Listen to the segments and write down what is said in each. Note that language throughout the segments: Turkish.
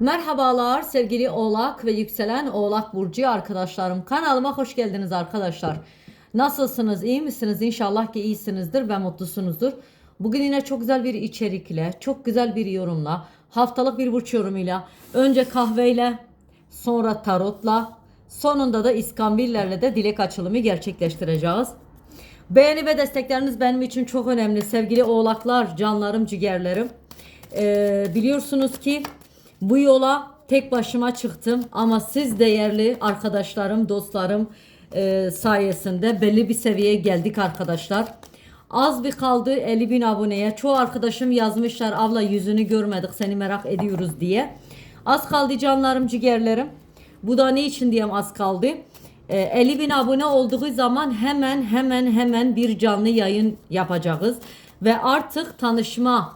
Merhabalar sevgili Oğlak ve yükselen Oğlak Burcu arkadaşlarım. Kanalıma hoş geldiniz arkadaşlar. Nasılsınız? iyi misiniz? İnşallah ki iyisinizdir ve mutlusunuzdur. Bugün yine çok güzel bir içerikle, çok güzel bir yorumla, haftalık bir burç yorumuyla, önce kahveyle, sonra tarotla, sonunda da iskambillerle de dilek açılımı gerçekleştireceğiz. Beğeni ve destekleriniz benim için çok önemli. Sevgili oğlaklar, canlarım, ciğerlerim. Ee, biliyorsunuz ki bu yola tek başıma çıktım ama siz değerli arkadaşlarım, dostlarım e, sayesinde belli bir seviyeye geldik arkadaşlar. Az bir kaldı 50 bin aboneye. Çoğu arkadaşım yazmışlar abla yüzünü görmedik seni merak ediyoruz diye. Az kaldı canlarım, ciğerlerim. Bu da ne için diyeyim az kaldı. E, 50 bin abone olduğu zaman hemen hemen hemen bir canlı yayın yapacağız. Ve artık tanışma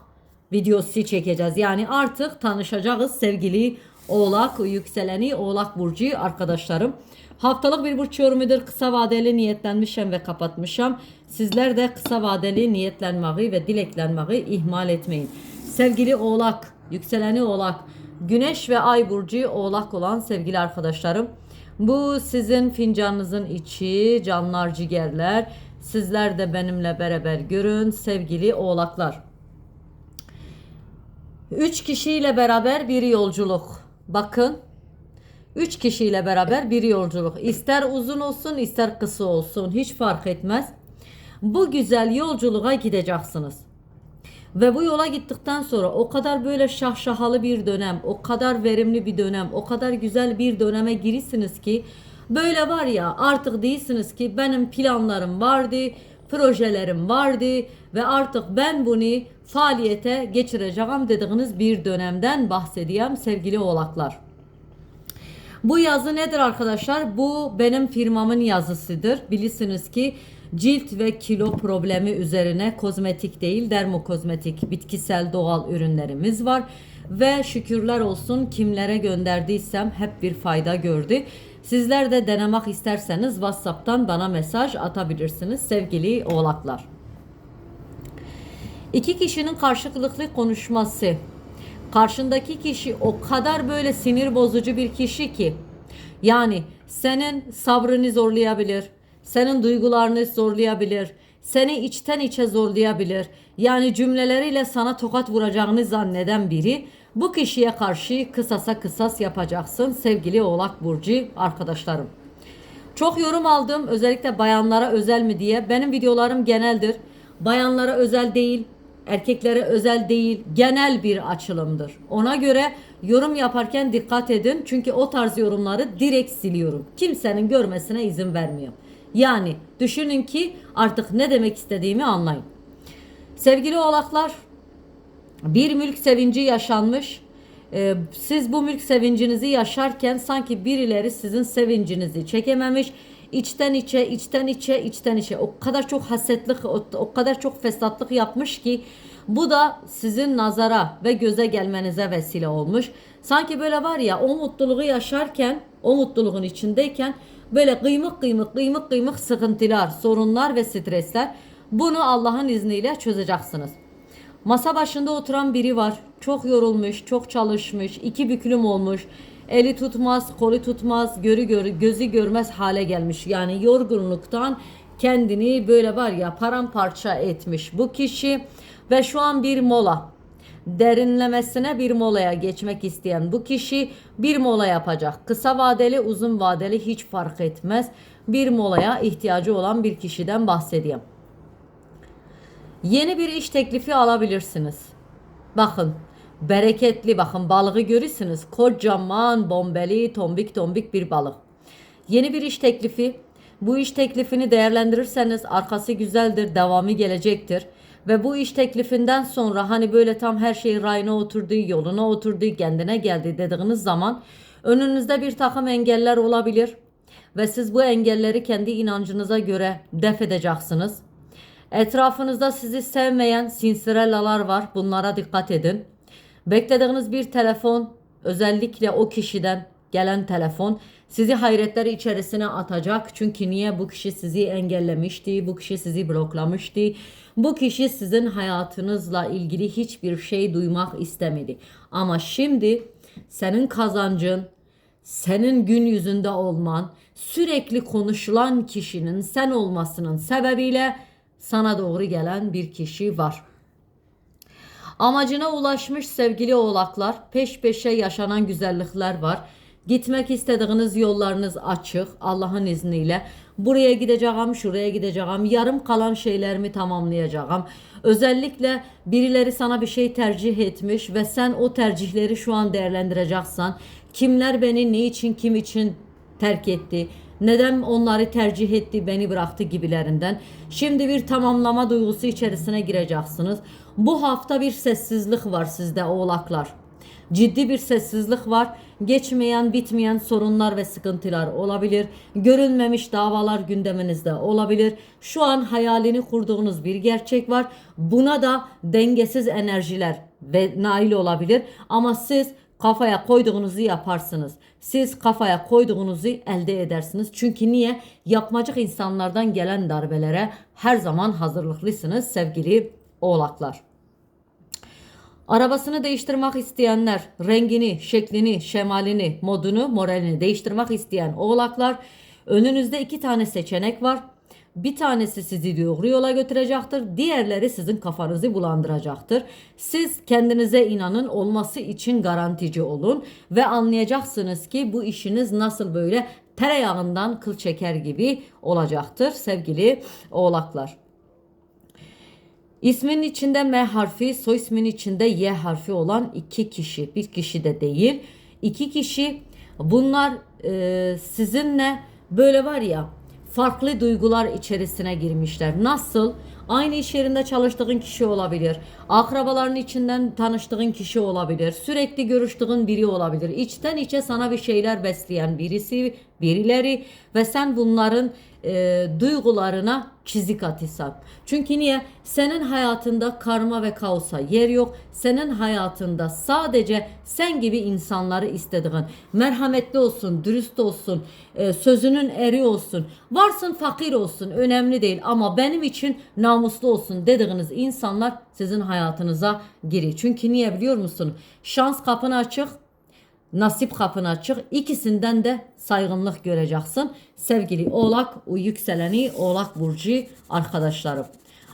videosu çekeceğiz. Yani artık tanışacağız sevgili Oğlak yükseleni Oğlak Burcu arkadaşlarım. Haftalık bir burç yorumudur. Kısa vadeli niyetlenmişim ve kapatmışım. Sizler de kısa vadeli niyetlenmeyi ve dileklenmeyi ihmal etmeyin. Sevgili Oğlak, yükseleni Oğlak, Güneş ve Ay burcu Oğlak olan sevgili arkadaşlarım. Bu sizin fincanınızın içi, canlar, ciğerler. Sizler de benimle beraber görün sevgili Oğlaklar. Üç kişiyle beraber bir yolculuk. Bakın. Üç kişiyle beraber bir yolculuk. İster uzun olsun ister kısa olsun. Hiç fark etmez. Bu güzel yolculuğa gideceksiniz. Ve bu yola gittikten sonra o kadar böyle şahşahalı bir dönem, o kadar verimli bir dönem, o kadar güzel bir döneme girirsiniz ki böyle var ya artık değilsiniz ki benim planlarım vardı, projelerim vardı ve artık ben bunu faaliyete geçireceğim dediğiniz bir dönemden bahsedeyim sevgili oğlaklar. Bu yazı nedir arkadaşlar? Bu benim firmamın yazısıdır. Bilirsiniz ki cilt ve kilo problemi üzerine kozmetik değil dermokozmetik bitkisel doğal ürünlerimiz var. Ve şükürler olsun kimlere gönderdiysem hep bir fayda gördü. Sizler de denemek isterseniz WhatsApp'tan bana mesaj atabilirsiniz sevgili oğlaklar. İki kişinin karşılıklı konuşması. Karşındaki kişi o kadar böyle sinir bozucu bir kişi ki yani senin sabrını zorlayabilir, senin duygularını zorlayabilir, seni içten içe zorlayabilir. Yani cümleleriyle sana tokat vuracağını zanneden biri bu kişiye karşı kısasa kısas yapacaksın sevgili Oğlak Burcu arkadaşlarım. Çok yorum aldım özellikle bayanlara özel mi diye. Benim videolarım geneldir. Bayanlara özel değil, erkeklere özel değil, genel bir açılımdır. Ona göre yorum yaparken dikkat edin. Çünkü o tarz yorumları direkt siliyorum. Kimsenin görmesine izin vermiyorum. Yani düşünün ki artık ne demek istediğimi anlayın. Sevgili oğlaklar, bir mülk sevinci yaşanmış. Ee, siz bu mülk sevincinizi yaşarken sanki birileri sizin sevincinizi çekememiş. İçten içe, içten içe, içten içe o kadar çok hasetlik, o, o kadar çok fesatlık yapmış ki bu da sizin nazara ve göze gelmenize vesile olmuş. Sanki böyle var ya o mutluluğu yaşarken, o mutluluğun içindeyken böyle kıymık kıymık kıymık kıymık sıkıntılar, sorunlar ve stresler bunu Allah'ın izniyle çözeceksiniz. Masa başında oturan biri var. Çok yorulmuş, çok çalışmış, iki büklüm olmuş. Eli tutmaz, kolu tutmaz, görü görü, gözü görmez hale gelmiş. Yani yorgunluktan kendini böyle var ya paramparça etmiş bu kişi ve şu an bir mola derinlemesine bir molaya geçmek isteyen bu kişi bir mola yapacak. Kısa vadeli, uzun vadeli hiç fark etmez. Bir molaya ihtiyacı olan bir kişiden bahsedeyim. Yeni bir iş teklifi alabilirsiniz. Bakın bereketli bakın balığı görürsünüz. Kocaman bombeli tombik tombik bir balık. Yeni bir iş teklifi. Bu iş teklifini değerlendirirseniz arkası güzeldir, devamı gelecektir. Ve bu iş teklifinden sonra hani böyle tam her şey rayına oturduğu, yoluna oturduğu, kendine geldi dediğiniz zaman önünüzde bir takım engeller olabilir. Ve siz bu engelleri kendi inancınıza göre def edeceksiniz. Etrafınızda sizi sevmeyen sinsirellalar var. Bunlara dikkat edin. Beklediğiniz bir telefon özellikle o kişiden gelen telefon sizi hayretler içerisine atacak. Çünkü niye bu kişi sizi engellemişti, bu kişi sizi bloklamıştı. Bu kişi sizin hayatınızla ilgili hiçbir şey duymak istemedi. Ama şimdi senin kazancın, senin gün yüzünde olman, sürekli konuşulan kişinin sen olmasının sebebiyle sana doğru gelen bir kişi var. Amacına ulaşmış sevgili oğlaklar, peş peşe yaşanan güzellikler var. Gitmek istediğiniz yollarınız açık Allah'ın izniyle. Buraya gideceğim, şuraya gideceğim, yarım kalan şeylerimi tamamlayacağım. Özellikle birileri sana bir şey tercih etmiş ve sen o tercihleri şu an değerlendireceksen, kimler beni ne için kim için terk etti, neden onları tercih etti, beni bıraktı gibilerinden. Şimdi bir tamamlama duygusu içerisine gireceksiniz. Bu hafta bir sessizlik var sizde oğlaklar. Ciddi bir sessizlik var. Geçmeyen, bitmeyen sorunlar ve sıkıntılar olabilir. Görülmemiş davalar gündeminizde olabilir. Şu an hayalini kurduğunuz bir gerçek var. Buna da dengesiz enerjiler ve nail olabilir. Ama siz kafaya koyduğunuzu yaparsınız. Siz kafaya koyduğunuzu elde edersiniz. Çünkü niye? Yapmacık insanlardan gelen darbelere her zaman hazırlıklısınız sevgili oğlaklar. Arabasını değiştirmek isteyenler, rengini, şeklini, şemalini, modunu, moralini değiştirmek isteyen oğlaklar önünüzde iki tane seçenek var. Bir tanesi sizi doğru yola götürecektir. Diğerleri sizin kafanızı bulandıracaktır. Siz kendinize inanın olması için garantici olun ve anlayacaksınız ki bu işiniz nasıl böyle tereyağından kıl çeker gibi olacaktır sevgili oğlaklar. İsmin içinde M harfi, soy ismin içinde Y harfi olan iki kişi. Bir kişi de değil. iki kişi bunlar e, sizinle böyle var ya farklı duygular içerisine girmişler. Nasıl? Aynı iş yerinde çalıştığın kişi olabilir. Akrabaların içinden tanıştığın kişi olabilir. Sürekli görüştüğün biri olabilir. İçten içe sana bir şeyler besleyen birisi, birileri ve sen bunların e, duygularına çizik atırsan. Çünkü niye? Senin hayatında karma ve kaosa yer yok. Senin hayatında sadece sen gibi insanları istediğin, merhametli olsun, dürüst olsun, e, sözünün eri olsun, varsın fakir olsun önemli değil ama benim için namuslu olsun dediğiniz insanlar sizin hayatınıza giriyor. Çünkü niye biliyor musun? Şans kapını açık, nasip kapını açık. İkisinden de saygınlık göreceksin. Sevgili Oğlak, yükseleni Oğlak Burcu arkadaşlarım.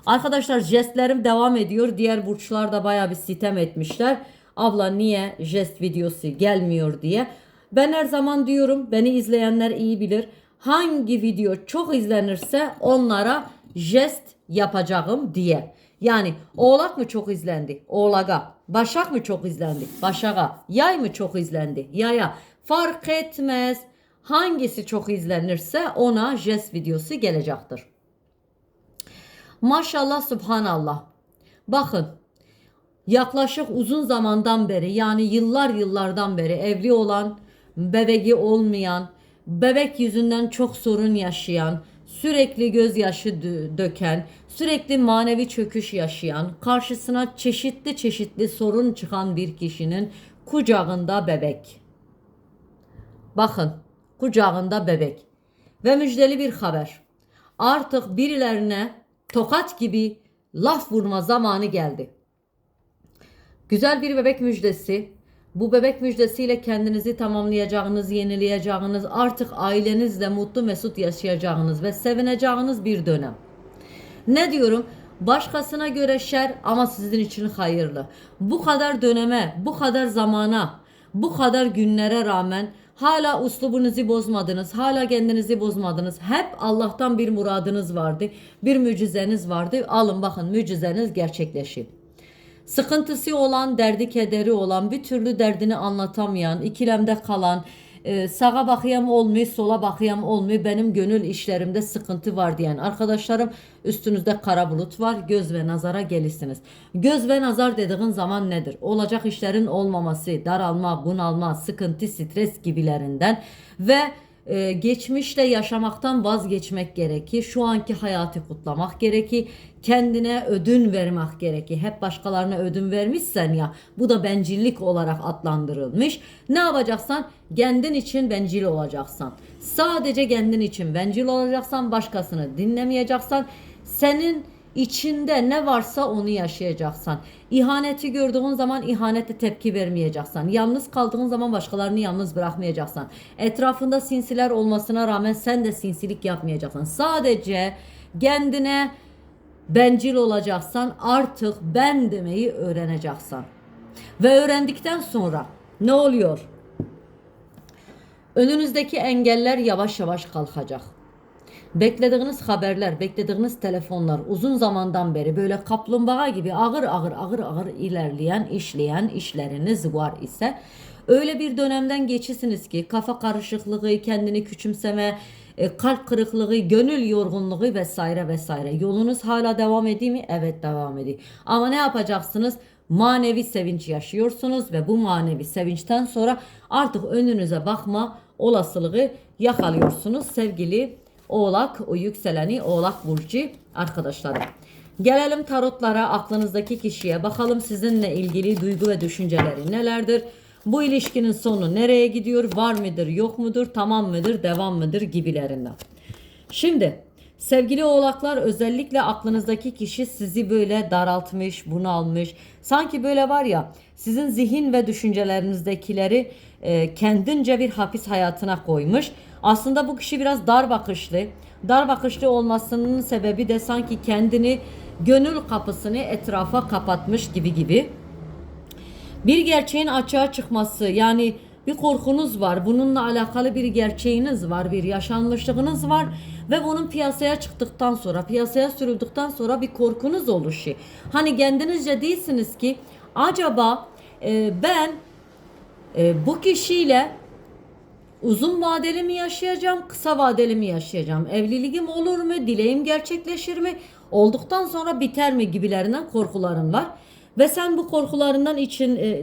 Arkadaşlar jestlerim devam ediyor. Diğer burçlar da baya bir sitem etmişler. Abla niye jest videosu gelmiyor diye. Ben her zaman diyorum beni izleyenler iyi bilir. Hangi video çok izlenirse onlara jest yapacağım diye. Yani oğlak mı çok izlendi? Oğlaga. Başak mı çok izlendi? Başağa. Yay mı çok izlendi? Yaya. Fark etmez. Hangisi çok izlenirse ona jest videosu gelecektir. Maşallah subhanallah. Bakın yaklaşık uzun zamandan beri yani yıllar yıllardan beri evli olan, bebeği olmayan, bebek yüzünden çok sorun yaşayan, sürekli gözyaşı dö- döken, sürekli manevi çöküş yaşayan, karşısına çeşitli çeşitli sorun çıkan bir kişinin kucağında bebek. Bakın, kucağında bebek. Ve müjdeli bir haber. Artık birilerine tokat gibi laf vurma zamanı geldi. Güzel bir bebek müjdesi. Bu bebek müjdesiyle kendinizi tamamlayacağınız, yenileyeceğiniz, artık ailenizle mutlu mesut yaşayacağınız ve sevineceğiniz bir dönem. Ne diyorum? Başkasına göre şer ama sizin için hayırlı. Bu kadar döneme, bu kadar zamana, bu kadar günlere rağmen hala uslubunuzu bozmadınız, hala kendinizi bozmadınız. Hep Allah'tan bir muradınız vardı, bir mucizeniz vardı. Alın bakın mucizeniz gerçekleşiyor. Sıkıntısı olan, derdi kederi olan, bir türlü derdini anlatamayan, ikilemde kalan, e, sağa bakayım olmuyor, sola bakayım olmuyor, benim gönül işlerimde sıkıntı var diyen arkadaşlarım üstünüzde kara bulut var, göz ve nazara gelirsiniz. Göz ve nazar dediğin zaman nedir? Olacak işlerin olmaması, daralma, bunalma, sıkıntı, stres gibilerinden ve e, geçmişle yaşamaktan vazgeçmek gerekir. Şu anki hayatı kutlamak gerekir. Kendine ödün vermek gerekir. Hep başkalarına ödün vermişsen ya bu da bencillik olarak adlandırılmış. Ne yapacaksan kendin için bencil olacaksan. Sadece kendin için bencil olacaksan başkasını dinlemeyeceksen senin içinde ne varsa onu yaşayacaksan. İhaneti gördüğün zaman ihanete tepki vermeyeceksin. Yalnız kaldığın zaman başkalarını yalnız bırakmayacaksın. Etrafında sinsiler olmasına rağmen sen de sinsilik yapmayacaksın. Sadece kendine bencil olacaksan artık ben demeyi öğreneceksin. Ve öğrendikten sonra ne oluyor? Önünüzdeki engeller yavaş yavaş kalkacak. Beklediğiniz haberler, beklediğiniz telefonlar uzun zamandan beri böyle kaplumbağa gibi ağır ağır ağır ağır ilerleyen, işleyen işleriniz var ise öyle bir dönemden geçisiniz ki kafa karışıklığı, kendini küçümseme, e, kalp kırıklığı, gönül yorgunluğu vesaire vesaire. Yolunuz hala devam ediyor mi? Evet devam ediyor. Ama ne yapacaksınız? Manevi sevinç yaşıyorsunuz ve bu manevi sevinçten sonra artık önünüze bakma olasılığı yakalıyorsunuz sevgili Oğlak, o yükseleni Oğlak Burcu arkadaşlarım. Gelelim tarotlara, aklınızdaki kişiye. Bakalım sizinle ilgili duygu ve düşünceleri nelerdir? Bu ilişkinin sonu nereye gidiyor? Var mıdır, yok mudur, tamam mıdır, devam mıdır gibilerinden. Şimdi sevgili oğlaklar özellikle aklınızdaki kişi sizi böyle daraltmış, bunalmış. Sanki böyle var ya sizin zihin ve düşüncelerinizdekileri e, kendince bir hapis hayatına koymuş. Aslında bu kişi biraz dar bakışlı. Dar bakışlı olmasının sebebi de sanki kendini gönül kapısını etrafa kapatmış gibi gibi. Bir gerçeğin açığa çıkması yani bir korkunuz var. Bununla alakalı bir gerçeğiniz var, bir yaşanmışlığınız var ve bunun piyasaya çıktıktan sonra, piyasaya sürüldükten sonra bir korkunuz oluşuyor. Hani kendinizce değilsiniz ki acaba e, ben e, bu kişiyle uzun vadeli mi yaşayacağım, kısa vadeli mi yaşayacağım? Evliliğim olur mu? Dileğim gerçekleşir mi? Olduktan sonra biter mi gibilerinden korkuların var. Ve sen bu korkularından için e,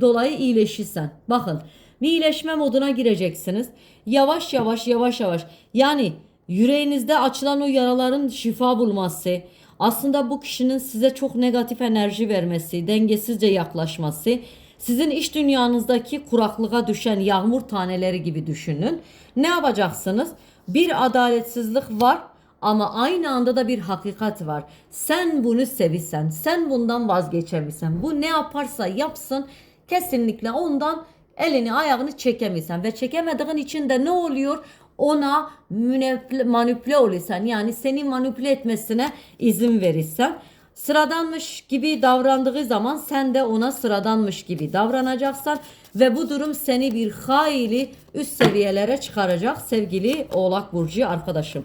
dolayı iyileşirsen. Bakın bir iyileşme moduna gireceksiniz. Yavaş yavaş yavaş yavaş. Yani yüreğinizde açılan o yaraların şifa bulması, aslında bu kişinin size çok negatif enerji vermesi, dengesizce yaklaşması, sizin iş dünyanızdaki kuraklığa düşen yağmur taneleri gibi düşünün. Ne yapacaksınız? Bir adaletsizlik var ama aynı anda da bir hakikat var. Sen bunu sevirsen, sen bundan vazgeçebilsen, bu ne yaparsa yapsın kesinlikle ondan elini ayağını çekemiysen ve çekemediğin için de ne oluyor? Ona münefle- manipüle olursan yani seni manipüle etmesine izin verirsen sıradanmış gibi davrandığı zaman sen de ona sıradanmış gibi davranacaksan ve bu durum seni bir hayli üst seviyelere çıkaracak sevgili Oğlak Burcu arkadaşım.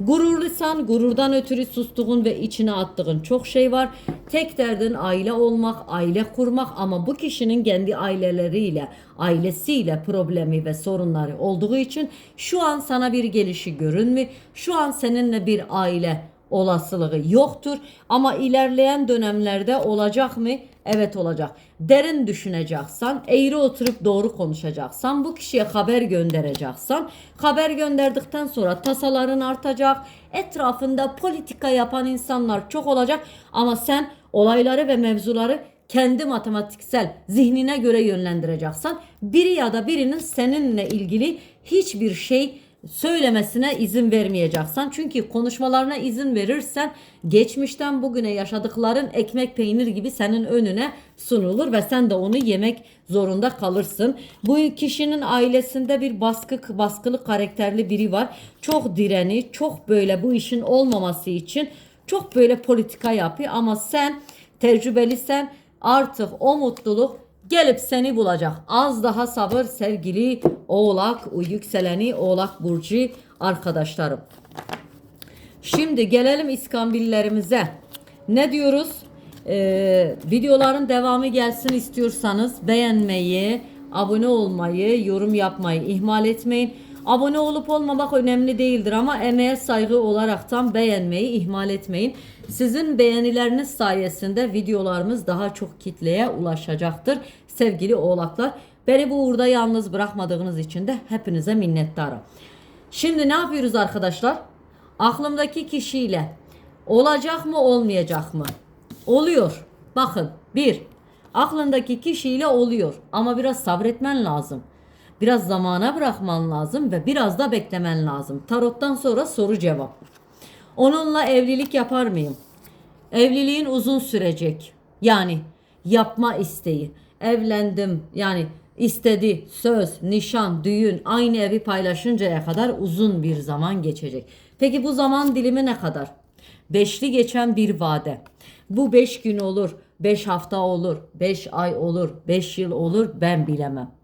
Gururlusan gururdan ötürü sustuğun ve içine attığın çok şey var. Tek derdin aile olmak, aile kurmak ama bu kişinin kendi aileleriyle, ailesiyle problemi ve sorunları olduğu için şu an sana bir gelişi görünmüyor. Şu an seninle bir aile olasılığı yoktur ama ilerleyen dönemlerde olacak mı? Evet olacak. Derin düşüneceksen, eğri oturup doğru konuşacaksan, bu kişiye haber göndereceksen, haber gönderdikten sonra tasaların artacak, etrafında politika yapan insanlar çok olacak ama sen olayları ve mevzuları kendi matematiksel zihnine göre yönlendireceksen, biri ya da birinin seninle ilgili hiçbir şey söylemesine izin vermeyeceksin. Çünkü konuşmalarına izin verirsen geçmişten bugüne yaşadıkların ekmek peynir gibi senin önüne sunulur ve sen de onu yemek zorunda kalırsın. Bu kişinin ailesinde bir baskı baskılı karakterli biri var. Çok direni, çok böyle bu işin olmaması için çok böyle politika yapıyor ama sen tecrübelisen artık o mutluluk gelip seni bulacak. Az daha sabır sevgili Oğlak, yükseleni Oğlak Burcu arkadaşlarım. Şimdi gelelim iskambillerimize. Ne diyoruz? Ee, videoların devamı gelsin istiyorsanız beğenmeyi, abone olmayı, yorum yapmayı ihmal etmeyin. Abone olup olmamak önemli değildir ama emeğe saygı olaraktan beğenmeyi ihmal etmeyin. Sizin beğenileriniz sayesinde videolarımız daha çok kitleye ulaşacaktır. Sevgili oğlaklar, beni bu uğurda yalnız bırakmadığınız için de hepinize minnettarım. Şimdi ne yapıyoruz arkadaşlar? Aklımdaki kişiyle olacak mı olmayacak mı? Oluyor. Bakın bir aklındaki kişiyle oluyor ama biraz sabretmen lazım. Biraz zamana bırakman lazım ve biraz da beklemen lazım. Tarottan sonra soru cevap. Onunla evlilik yapar mıyım? Evliliğin uzun sürecek. Yani yapma isteği. Evlendim yani istedi, söz, nişan, düğün aynı evi paylaşıncaya kadar uzun bir zaman geçecek. Peki bu zaman dilimi ne kadar? Beşli geçen bir vade. Bu beş gün olur, beş hafta olur, beş ay olur, beş yıl olur ben bilemem.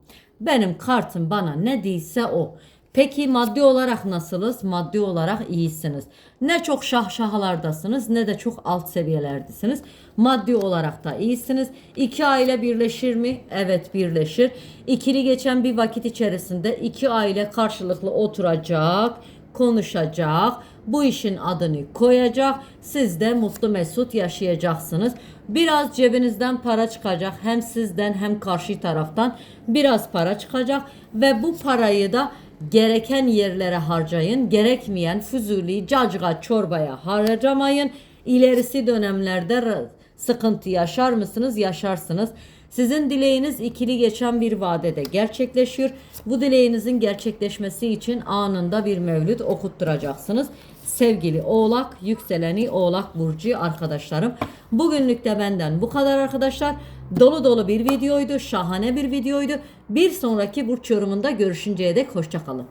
Benim kartım bana ne değilse o. Peki maddi olarak nasılız? Maddi olarak iyisiniz. Ne çok şahşahalardasınız ne de çok alt seviyelerdesiniz. Maddi olarak da iyisiniz. İki aile birleşir mi? Evet birleşir. İkili geçen bir vakit içerisinde iki aile karşılıklı oturacak, konuşacak, bu işin adını koyacak. Siz de mutlu mesut yaşayacaksınız. Biraz cebinizden para çıkacak. Hem sizden hem karşı taraftan biraz para çıkacak ve bu parayı da gereken yerlere harcayın. Gerekmeyen füzuli cacığa çorbaya harcamayın. İlerisi dönemlerde sıkıntı yaşar mısınız? Yaşarsınız. Sizin dileğiniz ikili geçen bir vadede gerçekleşiyor. Bu dileğinizin gerçekleşmesi için anında bir mevlüt okutturacaksınız. Sevgili Oğlak, yükseleni Oğlak Burcu arkadaşlarım. Bugünlük de benden bu kadar arkadaşlar. Dolu dolu bir videoydu, şahane bir videoydu. Bir sonraki burç yorumunda görüşünceye dek hoşçakalın.